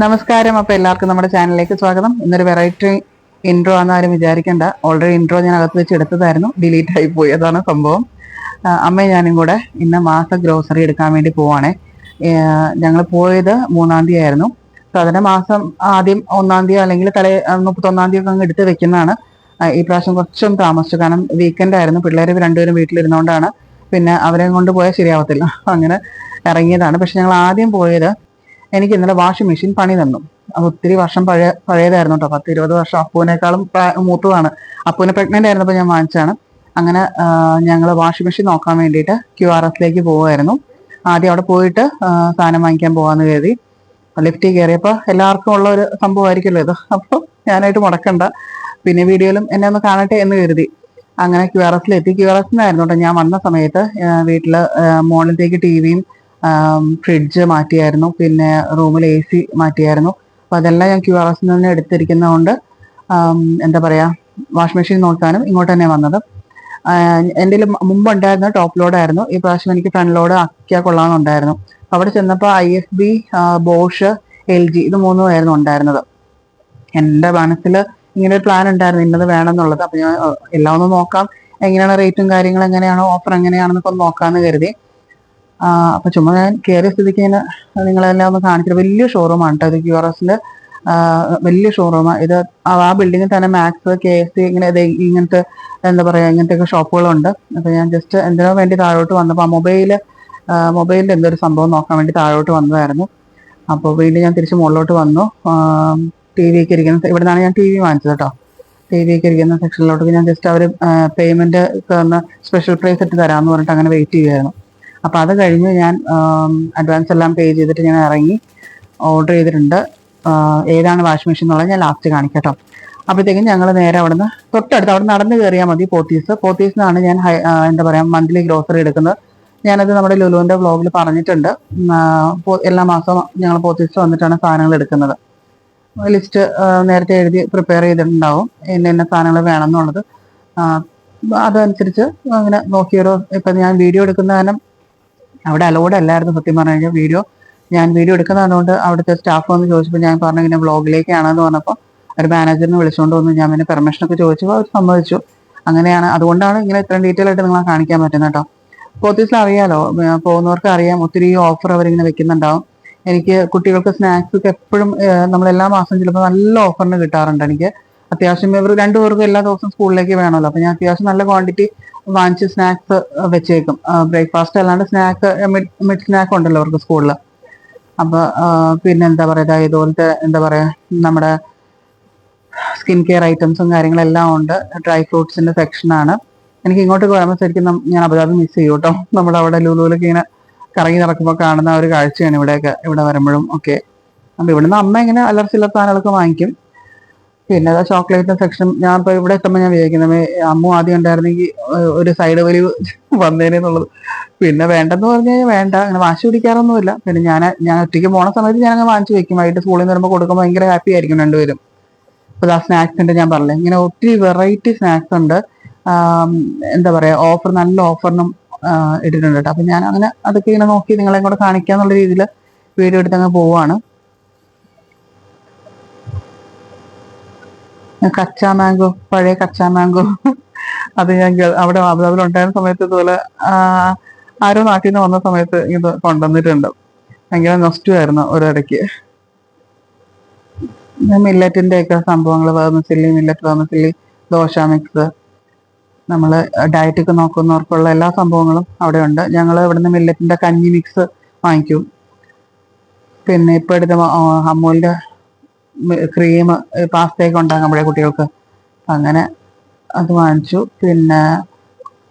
നമസ്കാരം. അപ്പൊ എല്ലാവർക്കും നമ്മുടെ ചാനലിലേക്ക് സ്വാഗതം. ഇന്നൊരു വെറൈറ്റി ഇൻട്രോ ആണെന്ന് ആരും വിചാരിക്കണ്ട. ഓൾറെഡി ഇൻട്രോ ഞാൻ അകത്ത് വെച്ച് എടുത്തതായിരുന്നു. ഡിലീറ്റ് ആയി പോയി. അതാണ് സംഭവം. അമ്മയും ഞാനും കൂടെ ഇന്ന് മാസ ഗ്രോസറി എടുക്കാൻ വേണ്ടി പോവാണേ. ഞങ്ങൾ പോയത് മൂന്നാം തീയതി ആയിരുന്നു. സാധാരണ മാസം ആദ്യം ഒന്നാം തീയതി അല്ലെങ്കിൽ തലേ മുപ്പത്തി മുപ്പത്തൊന്നാം തീയതി ഒക്കെ അങ്ങ് എടുത്ത് വെക്കുന്നതാണ്. ഈ പ്രാവശ്യം കുറച്ചും താമസിച്ചു. കാരണം വീക്കെൻഡ് ആയിരുന്നു. പിള്ളേർ രണ്ടുപേരും വീട്ടിലിരുന്നുകൊണ്ടാണ് പിന്നെ അവരെ കൊണ്ട് പോയാൽ ശരിയാവത്തില്ല. അങ്ങനെ ഇറങ്ങിയതാണ്. പക്ഷെ ഞങ്ങൾ ആദ്യം പോയത് എനിക്ക് ഇന്നലെ വാഷിംഗ് മെഷീൻ പണി തന്നു. അത് ഒത്തിരി വർഷം പഴയ പഴയതായിരുന്നു കേട്ടോ പത്ത് ഇരുപത് വർഷം അപ്പൂനേക്കാളും മൂത്തതാണ്. അപ്പൂനെ പ്രഗ്നന്റ് ആയിരുന്നപ്പോൾ ഞാൻ വാങ്ങിച്ചാണ് അങ്ങനെ ഞങ്ങൾ വാഷിംഗ് മെഷീൻ നോക്കാൻ വേണ്ടിയിട്ട് ക്യു ആർ എസിലേക്ക് പോവുമായിരുന്നു ആദ്യം അവിടെ പോയിട്ട് സാധനം വാങ്ങിക്കാൻ പോകാമെന്ന് കരുതി. ലിഫ്റ്റിൽ കയറിയപ്പോൾ എല്ലാവർക്കും ഉള്ള ഒരു സംഭവമായിരിക്കുമല്ലോ ഇത്. അപ്പോൾ ഞാനായിട്ട് മുടക്കണ്ട. പിന്നെ വീഡിയോയിലും എന്നെ ഒന്ന് കാണട്ടെ എന്ന് കരുതി. അങ്ങനെ ക്യു ആർ എസിലെത്തി ക്യു ആർ എസിനായിരുന്നു കേട്ടോ ഞാൻ വന്ന സമയത്ത് വീട്ടിൽ മോളിലേക്ക് ടി വിയും ഫ്രിഡ്ജ് മാറ്റിയായിരുന്നു. പിന്നെ റൂമിൽ എ സി മാറ്റിയായിരുന്നു. അപ്പൊ അതെല്ലാം ഞാൻ ക്യു ആർ എസിൽ നിന്ന് എടുത്തിരിക്കുന്നതുകൊണ്ട് എന്താ പറയാ വാഷിംഗ് മെഷീൻ നോക്കാനും ഇങ്ങോട്ട് തന്നെ വന്നത്. എന്റെ മുമ്പ് ഉണ്ടായിരുന്ന ടോപ്പ് ലോഡായിരുന്നു ഈ പ്രാവശ്യം എനിക്ക് ഫ്രണ്ട് ലോഡ് ആക്കിയാൽ കൊള്ളാമെന്നുണ്ടായിരുന്നു. അവിടെ ചെന്നപ്പോൾ I F B Bosch L G ഇത് മൂന്നും ആയിരുന്നു ഉണ്ടായിരുന്നത്. എന്റെ മനസ്സിൽ ഇങ്ങനെ ഒരു പ്ലാൻ ഉണ്ടായിരുന്നു. ഇന്നത് വേണമെന്നുള്ളത്. അപ്പൊ ഞാൻ എല്ലാം ഒന്ന് നോക്കാം. എങ്ങനെയാണ് റേറ്റും കാര്യങ്ങളും എങ്ങനെയാണോ ഓഫർ എങ്ങനെയാണെന്നൊക്കെ ഒന്ന് നോക്കാമെന്ന് കരുതി. അപ്പൊ ചുമ്മാ ഞാൻ കയറിയ സ്ഥിതിക്ക് ഇങ്ങനെ നിങ്ങളെല്ലാം ഒന്ന് കാണിച്ചത് വലിയ ഷോറൂമാണ് കേട്ടോ ഇത് ക്യു ആർ എസിന്റെ വലിയ ഷോറൂമാണ് ഇത് ആ- ബിൽഡിങ്ങിൽ തന്നെ മാക്സ് കെ എസ് സി ഇങ്ങനെ ഇങ്ങനത്തെ എന്താ പറയാ ഇങ്ങനത്തെ ഷോപ്പുകളുണ്ട് അപ്പൊ ഞാൻ ജസ്റ്റ് എന്തിനോ വേണ്ടി താഴോട്ട് വന്നപ്പോൾ ആ മൊബൈൽ മൊബൈലിന്റെ എന്തൊരു സംഭവം നോക്കാൻ വേണ്ടി താഴോട്ട് വന്നതായിരുന്നു. അപ്പൊ വീണ്ടും ഞാൻ തിരിച്ച് മുകളിലോട്ട് വന്നു. ടി വി ഒക്കെ ഇരിക്കുന്ന ഇവിടെ നിന്നാണ് ഞാൻ ടി വി വാങ്ങിച്ചത് കേട്ടോ ടി വി ഒക്കെ ഇരിക്കുന്ന സെക്ഷനിലോട്ട് ഞാൻ ജസ്റ്റ് അവർ പേയ്മെന്റ് സ്പെഷ്യൽ പ്രൈസ് ഇട്ട് തരാമെന്ന് പറഞ്ഞിട്ട് അങ്ങനെ വെയിറ്റ് ചെയ്യുമായിരുന്നു അപ്പൊ അത് കഴിഞ്ഞ് ഞാൻ അഡ്വാൻസ് എല്ലാം പേ ചെയ്തിട്ട് ഞാൻ ഇറങ്ങി ഓർഡർ ചെയ്തിട്ടുണ്ട്. ഏതാണ് വാഷിംഗ് മെഷീൻ എന്നുള്ളത് ഞാൻ ലാസ്റ്റ് കാണിക്കട്ടോ. കേട്ടോ അപ്പോഴത്തേക്കും ഞങ്ങൾ നേരെ അവിടുന്ന് തൊട്ടടുത്ത് അവിടെ നടന്ന് കയറിയാൽ മതി പോത്തീസ്. പോത്തീസ് നിന്നാണ് ഞാൻ എന്താ പറയുക മന്ത്ലി ഗ്രോസറി എടുക്കുന്നത്. ഞാനത് നമ്മുടെ ലുലുവിന്റെ വ്ളോഗിൽ പറഞ്ഞിട്ടുണ്ട്. എല്ലാ മാസവും ഞങ്ങൾ പോത്തീസ് വന്നിട്ടാണ് സാധനങ്ങൾ എടുക്കുന്നത്. ലിസ്റ്റ് നേരത്തെ എഴുതി പ്രിപ്പയർ ചെയ്തിട്ടുണ്ടാവും. ഇന്ന ഇന്ന സാധനങ്ങൾ വേണം എന്നുള്ളത്. അതനുസരിച്ച് അങ്ങനെ നോക്കിയൊരു. ഇപ്പം ഞാൻ വീഡിയോ എടുക്കുന്ന കാരണം അവിടെ അലോഡ് അല്ലായിരുന്നു സത്യം പറഞ്ഞു കഴിഞ്ഞാൽ വീഡിയോ ഞാൻ വീഡിയോ എടുക്കുന്നതുകൊണ്ട് അവിടുത്തെ സ്റ്റാഫ് വന്ന് ചോദിച്ചപ്പോൾ ഞാൻ പറഞ്ഞു ഇങ്ങനെ വ്ളോഗിലേക്കാണെന്ന് പറഞ്ഞപ്പോൾ ഒരു മാനേജറിനെ വിളിച്ചുകൊണ്ട് വന്ന് ഞാൻ പിന്നെ പെർമിഷൻ ഒക്കെ ചോദിച്ചപ്പോൾ അവർ സമ്മതിച്ചു. അങ്ങനെയാണ്. അതുകൊണ്ടാണ് ഇങ്ങനെ ഇത്രയും ഡീറ്റെയിൽ ആയിട്ട് നിങ്ങളെ കാണിക്കാൻ പറ്റുന്നത് കേട്ടോ. പോത്തീസിൽ അറിയാലോ പോകുന്നവർക്ക് അറിയാം. ഒത്തിരി ഓഫർ അവരിങ്ങനെ വെക്കുന്നുണ്ടാവും. എനിക്ക് കുട്ടികൾക്ക് സ്നാക്സ് ഒക്കെ എപ്പോഴും നമ്മൾ എല്ലാ മാസം ചിലപ്പോൾ നല്ല ഓഫറിന് കിട്ടാറുണ്ട് എനിക്ക്. അത്യാവശ്യം ഇവർ രണ്ടുപേർക്കും എല്ലാ ദിവസവും സ്കൂളിലേക്ക് വേണമല്ലോ. അപ്പൊ ഞാൻ അത്യാവശ്യം നല്ല ക്വാണ്ടിറ്റി വാങ്ങിച്ച് സ്നാക്സ് വെച്ചേക്കും. ബ്രേക്ക്ഫാസ്റ്റ് അല്ലാണ്ട് സ്നാക്ക് മിഡ് സ്നാക്ക് ഉണ്ടല്ലോ അവർക്ക് സ്കൂളിൽ അപ്പൊ ആ, പിന്നെ എന്താ പറയാ ഇതുപോലത്തെ എന്താ പറയാ നമ്മുടെ സ്കിൻ കെയർ ഐറ്റംസും കാര്യങ്ങളെല്ലാം ഉണ്ട്. ഡ്രൈ ഫ്രൂട്ട്സിന്റെ സെക്ഷനാണ്. എനിക്ക് ഇങ്ങോട്ട് വരുമ്പോൾ ശരിക്കും ഞാൻ അബുദാബി മിസ് ചെയ്യും കേട്ടോ. നമ്മുടെ അവിടെ ലുലുവിലൊക്കെ ഇങ്ങനെ കറങ്ങി നടക്കുമ്പോൾ കാണുന്ന ഒരു കാഴ്ചയാണ് ഇവിടെയൊക്കെ ഇവിടെ വരുമ്പോഴും ഒക്കെ. അപ്പൊ ഇവിടുന്ന് അമ്മ ഇങ്ങനെ അലർച്ചില്ല സാധനങ്ങളൊക്കെ വാങ്ങിക്കും. പിന്നെ അതാ ചോക്ലേറ്റ് സെക്ഷൻ ഞാൻ ഇപ്പൊ ഇവിടെ എത്തുമ്പോൾ ഞാൻ വിചാരിക്കുന്നത് അമ്മ ആദ്യം ഉണ്ടായിരുന്നെങ്കിൽ ഒരു സൈഡ് വലിവ് വന്നേനെന്നുള്ളത് പിന്നെ വേണ്ടെന്ന് പറഞ്ഞു കഴിഞ്ഞാൽ വേണ്ട അങ്ങനെ വാശി പിടിക്കാറൊന്നുമില്ല. പിന്നെ ഞാൻ ഞാൻ ഒറ്റയ്ക്ക് പോണ സമയത്ത് ഞാൻ അങ്ങനെ വാങ്ങിച്ചു വെക്കും. വൈകിട്ട് സ്കൂളിൽ നിന്ന് വരുമ്പോൾ കൊടുക്കുമ്പോൾ ഭയങ്കര ഹാപ്പി ആയിരിക്കും രണ്ടുപേരും. ഇപ്പൊ ആ സ്നാക്സിന്റെ ഞാൻ പറഞ്ഞില്ലേ. ഇങ്ങനെ ഒത്തിരി വെറൈറ്റി സ്നാക്സ് ഉണ്ട്. എന്താ പറയാ ഓഫർ നല്ല ഓഫറിനും ഇട്ടിട്ടുണ്ട് കേട്ടോ. അപ്പൊ ഞാൻ അങ്ങനെ അതൊക്കെ ഇങ്ങനെ നോക്കി നിങ്ങളെ കൂടെ കാണിക്കാന്നുള്ള രീതിയിൽ വീഡിയോ എടുത്ത് അങ്ങ് പോവാണ്. കച്ചാ മാംഗോ പഴയ കച്ചാ മാംഗോ. അത് ഞാൻ അവിടെ അബുദാബിൽ ഉണ്ടായിരുന്ന സമയത്ത് ഇതുപോലെ ആരോ നാട്ടിൽ നിന്ന് വന്ന സമയത്ത് ഇത് കൊണ്ടുവന്നിട്ടുണ്ട്. ഭയങ്കര നൊസ്റ്റു ആയിരുന്നു ഒരിടയ്ക്ക് മില്ലറ്റിന്റെ ഒക്കെ സംഭവങ്ങൾ vermicelli millet vermicelli dosa mix നമ്മൾ ഡയറ്റ് ഒക്കെ നോക്കുന്നവർക്കുള്ള എല്ലാ സംഭവങ്ങളും അവിടെ ഉണ്ട്. ഞങ്ങൾ ഇവിടുന്ന് മില്ലറ്റിന്റെ കഞ്ഞി മിക്സ് വാങ്ങിക്കും. പിന്നെ ഇപ്പൊ എടുത്ത അമൂലിന്റെ ക്രീം പാസ്തയൊക്കെ ഉണ്ടാകും നമ്മുടെ കുട്ടികൾക്ക്. അങ്ങനെ അത് വാങ്ങിച്ചു. പിന്നെ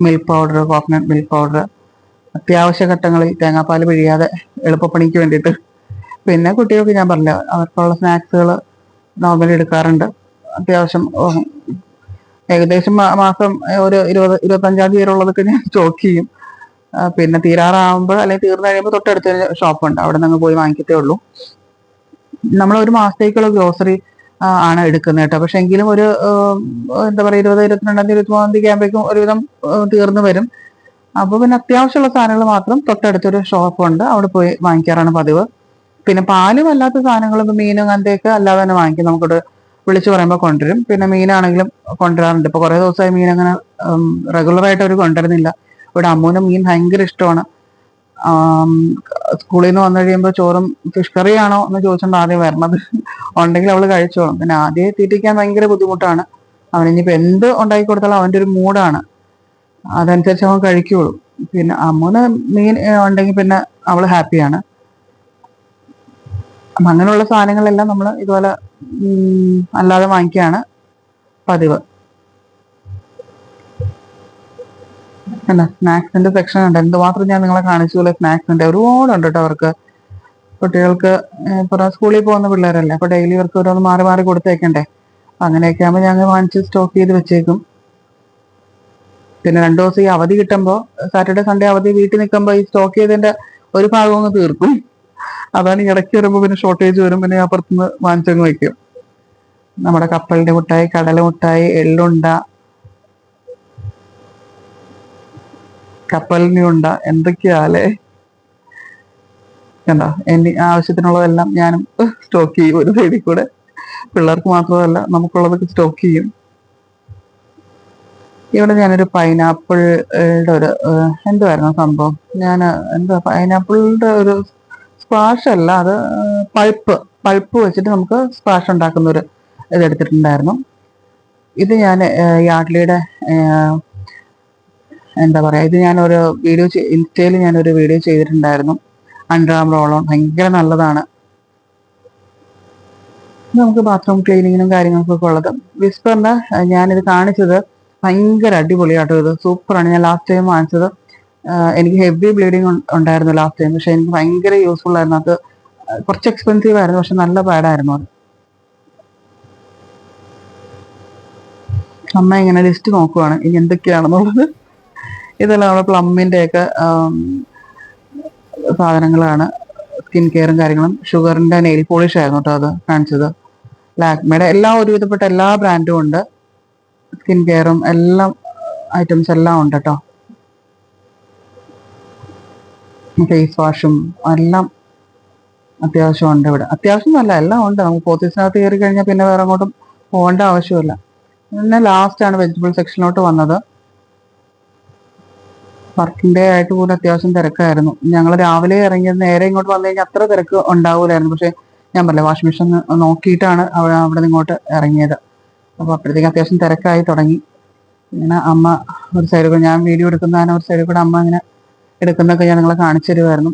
milk powder coconut milk powder അത്യാവശ്യ ഘട്ടങ്ങളിൽ തേങ്ങാപ്പാൽ പിഴിയാതെ എളുപ്പപ്പണിക്ക് വേണ്ടിയിട്ട്. പിന്നെ കുട്ടികൾക്ക് ഞാൻ പറഞ്ഞില്ല അവർക്കുള്ള സ്നാക്സുകൾ നോർമലി എടുക്കാറുണ്ട്. അത്യാവശ്യം ഏകദേശം മാസം ഒരു ഇരുപത് ഇരുപത്തഞ്ചാം തീയതി ഉള്ളതൊക്കെ ഞാൻ സ്റ്റോക്ക് ചെയ്യും. പിന്നെ തീരാറാകുമ്പോൾ അല്ലെങ്കിൽ തീർന്നു കഴിയുമ്പോൾ തൊട്ടടുത്ത് ഷോപ്പുണ്ട് അവിടെ നിന്ന് പോയി വാങ്ങിക്കത്തേ ഉള്ളൂ. നമ്മൾ ഒരു മാസത്തേക്കുള്ള ഗ്രോസറി ആണ് എടുക്കുന്നത് കേട്ടോ. പക്ഷെ എങ്കിലും ഒരു എന്താ പറയുക ഇരുപത് ഇരുപത്തിരണ്ടാം തീയതി ഇരുപത്തിമൂന്നാം തീയതി ആകുമ്പോഴേക്കും ഒരുവിധം തീർന്നു വരും. അപ്പൊ പിന്നെ അത്യാവശ്യമുള്ള സാധനങ്ങൾ മാത്രം തൊട്ടടുത്തൊരു ഷോപ്പുണ്ട്. അവിടെ പോയി വാങ്ങിക്കാറാണ് പതിവ്. പിന്നെ പാലും അല്ലാത്ത സാധനങ്ങളൊക്കെ മീനും അങ്ങനത്തെയൊക്കെ അല്ലാതെ തന്നെ വാങ്ങിക്കും. നമുക്കിവിടെ വിളിച്ചു പറയുമ്പോൾ കൊണ്ടുവരും. പിന്നെ മീനാണെങ്കിലും കൊണ്ടുവരാറുണ്ട്. ഇപ്പൊ കുറെ ദിവസമായി മീൻ അങ്ങനെ റെഗുലറായിട്ട് അവർ കൊണ്ടുവരുന്നില്ല. ഇവിടെ അമ്മൂന് മീൻ ഭയങ്കര ഇഷ്ടമാണ്. സ്കൂളിൽ നിന്ന് വന്നു കഴിയുമ്പോൾ ചോറും ഫിഷ് കറിയാണോ എന്ന് ചോദിച്ചുകൊണ്ട് ആദ്യം വരണത്. ഉണ്ടെങ്കിൽ അവൾ കഴിച്ചോളും. പിന്നെ ആദ്യം തീറ്റിക്കാൻ ഭയങ്കര ബുദ്ധിമുട്ടാണ്. അവൻ ഇനിയിപ്പോ എന്ത് ഉണ്ടാക്കി കൊടുത്താലും അവന്റെ ഒരു മൂഡാണ്. അതനുസരിച്ച് അവൻ കഴിക്കുള്ളൂ. പിന്നെ അമ്മൂന് മീൻ ഉണ്ടെങ്കിൽ പിന്നെ അവൾ ഹാപ്പിയാണ് അങ്ങനെയുള്ള സാധനങ്ങളെല്ലാം നമ്മൾ ഇതുപോലെ അല്ലാതെ വാങ്ങിക്കുകയാണ് പതിവ്. അല്ല സ്നാക്സിന്റെ സെക്ഷൻ ഉണ്ട്. എന്തുമാത്രം ഞാൻ നിങ്ങളെ കാണിച്ചു പോലെ സ്നാക്സിന്റെ? ഒരുപാടുണ്ട് കേട്ടോ അവർക്ക്. കുട്ടികൾക്ക് ഇപ്പൊ സ്കൂളിൽ പോകുന്ന പിള്ളേരല്ലേ അപ്പൊ ഡെയിലി ഇവർക്ക് ഓരോന്ന് മാറി മാറി കൊടുത്തേക്കണ്ടേ? അങ്ങനെയൊക്കെ ആകുമ്പോൾ ഞങ്ങൾ വാങ്ങിച്ച് സ്റ്റോക്ക് ചെയ്ത് വെച്ചേക്കും. പിന്നെ രണ്ടു ദിവസം ഈ അവധി കിട്ടുമ്പോൾ സാറ്റർഡേ സൺഡേ അവധി വീട്ടിൽ നിൽക്കുമ്പോൾ ഈ സ്റ്റോക്ക് ചെയ്തതിന്റെ ഒരു ഭാഗം അങ്ങ് തീർക്കും. അതാണ് ഇടയ്ക്ക് വരുമ്പോൾ പിന്നെ ഷോർട്ടേജ് വരും പിന്നെ അപ്പുറത്തുനിന്ന് വാങ്ങിച്ചങ്ങ് വെക്കും നമ്മുടെ കപ്പലിന്റെ മുട്ടായി കടല മുട്ടായി എള്ളുണ്ട കപ്പലിന്റെ ഉണ്ട എന്തൊക്കെയാലേ? കണ്ടോ? എനി ആവശ്യത്തിനുള്ളതെല്ലാം ഞാനും സ്റ്റോക്ക് ചെയ്യും ഒരു സൈഡിൽ കൂടെ. പിള്ളേർക്ക് മാത്രമല്ല നമുക്കുള്ളതൊക്കെ സ്റ്റോക്ക് ചെയ്യും. ഇവിടെ ഞാനൊരു പൈനാപ്പിളുടെ ഒരു എന്തുവായിരുന്നു സംഭവം? ഞാൻ എന്താ പൈനാപ്പിളിന്റെ ഒരു സ്ക്വാഷ് അല്ല അത് പൾപ്പ് പൾപ്പ് വെച്ചിട്ട് നമുക്ക് സ്ക്വാഷ് ഉണ്ടാക്കുന്ന ഒരു ഇതെടുത്തിട്ടുണ്ടായിരുന്നു ഇത് ഞാൻ യാഡ്ലിയുടെ എന്താ പറയാ ഇത് ഞാനൊരു വീഡിയോ ഇൻസ്റ്റയിൽ ഞാനൊരു വീഡിയോ ചെയ്തിട്ടുണ്ടായിരുന്നു. അണ്ടർആം റോളോൺ ഭയങ്കര നല്ലതാണ്. നമുക്ക് ബാത്റൂം ക്ലീനിങ്ങിനും കാര്യങ്ങൾക്കും ഒക്കെ ഉള്ളത്. വിസ്പറിന്റെ ഞാനിത് കാണിച്ചത് ഭയങ്കര അടിപൊളിയാട്ടോ ഇത്. സൂപ്പറാണ് ഞാൻ ലാസ്റ്റ് ടൈം വാങ്ങിച്ചത്. എനിക്ക് ഹെവി ബ്ലീഡിങ് ഉണ്ടായിരുന്നു ലാസ്റ്റ് ടൈം പക്ഷെ എനിക്ക് ഭയങ്കര യൂസ്ഫുൾ ആയിരുന്നു. അത് കുറച്ച് എക്സ്പെൻസീവ് ആയിരുന്നു. പക്ഷെ നല്ല പാഡായിരുന്നു അത്. അമ്മ ഇങ്ങനെ ലിസ്റ്റ് നോക്കുവാണ്. ഇനി എന്തൊക്കെയാണെന്നുള്ളത്. ഇതെല്ലാം നമ്മുടെ പ്ലമ്മിന്റെയൊക്കെ സാധനങ്ങളാണ്. സ്കിൻ കെയറും കാര്യങ്ങളും. ഷുഗറിന്റെ നെയിൽ പോളിഷ് ആയിരുന്നു കേട്ടോ അത് കാണിച്ചത്. ലാക്മയുടെ എല്ലാ ഒരുവിധപ്പെട്ട എല്ലാ ബ്രാൻഡും ഉണ്ട്. സ്കിൻ കെയറും എല്ലാം ഐറ്റംസ് എല്ലാം ഉണ്ട് കേട്ടോ ഫേസ് വാഷും എല്ലാം അത്യാവശ്യം ഉണ്ട് ഇവിടെ. അത്യാവശ്യം നല്ല എല്ലാം ഉണ്ട്. നമുക്ക് പോത്തീസിനകത്ത് കയറി കഴിഞ്ഞാൽ പിന്നെ വേറെ അങ്ങോട്ടും പോകേണ്ട ആവശ്യമില്ല. പിന്നെ ലാസ്റ്റ് ആണ് വെജിറ്റബിൾ സെക്ഷനിലോട്ട് വന്നത്. വർക്കിംഗ് ഡേ ആയിട്ട് പോലും അത്യാവശ്യം തിരക്കായിരുന്നു. ഞങ്ങൾ രാവിലെ ഇറങ്ങിയത് നേരെ ഇങ്ങോട്ട് വന്നു കഴിഞ്ഞാൽ അത്ര തിരക്ക് ഉണ്ടാവൂലായിരുന്നു. പക്ഷെ ഞാൻ പറഞ്ഞില്ല വാഷിംഗ് മെഷീൻ നോക്കിയിട്ടാണ് അവിടെ അവിടെ ഇങ്ങോട്ട് ഇറങ്ങിയത്. അപ്പോൾ അപ്പോഴത്തേക്കും അത്യാവശ്യം തിരക്കായി തുടങ്ങി. ഇങ്ങനെ അമ്മ ഒരു സൈഡിൽ കൂടെ ഞാൻ വീഡിയോ എടുക്കുന്നതിന് ഒരു സൈഡിൽ കൂടെ അമ്മ ഇങ്ങനെ എടുക്കുന്നതൊക്കെ ഞാൻ നിങ്ങളെ കാണിച്ചു തരുമായിരുന്നു.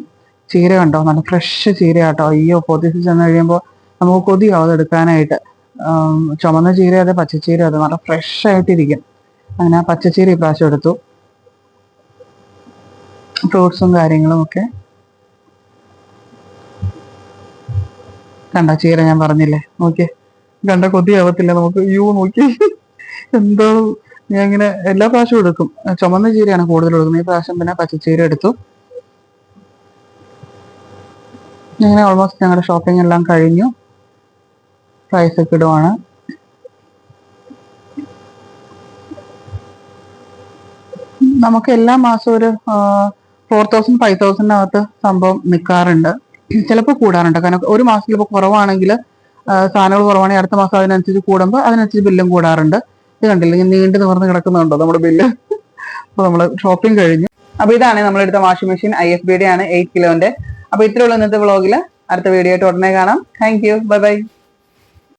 ചീര കണ്ടോ? നല്ല ഫ്രഷ് ചീര കേട്ടോ അയ്യോ പൊതിച്ച് ചെന്ന് കഴിയുമ്പോൾ നമുക്ക് കൊതിയാവും അത് എടുക്കാനായിട്ട്. ചുമന്ന ചീര അതെ പച്ചച്ചീര അതെ നല്ല ഫ്രഷ് ആയിട്ടിരിക്കും. അങ്ങനെ ആ പച്ചച്ചീര ഇപ്രാവശ്യം എടുത്തു. ഫ്രൂട്ട്സും കാര്യങ്ങളും ഒക്കെ കണ്ട ചീര ഞാൻ പറഞ്ഞില്ലേ? നോക്കിയേ. കണ്ട കൊതിയാവത്തില്ല നമുക്ക്. യൂ നോക്കി എന്തോ ഞാൻ ഇങ്ങനെ എല്ലാ പ്രാവശ്യവും എടുക്കും. ചുമന്ന ചീരയാണ് കൂടുതൽ എടുക്കുന്നത്. ഈ പ്രാവശ്യം പിന്നെ പച്ചച്ചീര എടുത്തു. ഇങ്ങനെ ഓൾമോസ്റ്റ് ഞങ്ങളുടെ ഷോപ്പിംഗ് എല്ലാം കഴിഞ്ഞു. പ്രൈസ് ഒക്കെ ഇടുവാണ്. നമുക്ക് എല്ലാ മാസവും ഒരു ഫോർ തൗസൻഡ് ഫൈവ് തൗസൻഡിനകത്ത് സംഭവം നിൽക്കാറുണ്ട് ചിലപ്പോൾ കൂടാറുണ്ട്. കാരണം ഒരു മാസത്തിൽ ഇപ്പോൾ കുറവാണെങ്കിൽ സാധനങ്ങൾ കുറവാണെങ്കിൽ അടുത്ത മാസം അതിനനുസരിച്ച് കൂടുമ്പോൾ അതിനനുസരിച്ച് ബില്ലും കൂടാറുണ്ട്. ഇത് കണ്ടില്ല? നീണ്ടു നിവർന്ന് കിടക്കുന്നുണ്ടോ നമ്മുടെ ബില്ല്? അപ്പോൾ നമ്മൾ ഷോപ്പിംഗ് കഴിഞ്ഞു. അപ്പോൾ ഇതാണ് നമ്മളെടുത്ത വാഷിംഗ് മെഷീൻ. ഐ എഫ് ബിയുടെ ആണ് എയ്റ്റ് കിലോന്റെ. അപ്പോൾ ഇത്രയുള്ള ഇന്നത്തെ വ്ളോഗിൽ അടുത്ത വീഡിയോ ആയിട്ട് ഉടനെ കാണാം. Thank you. Bye bye.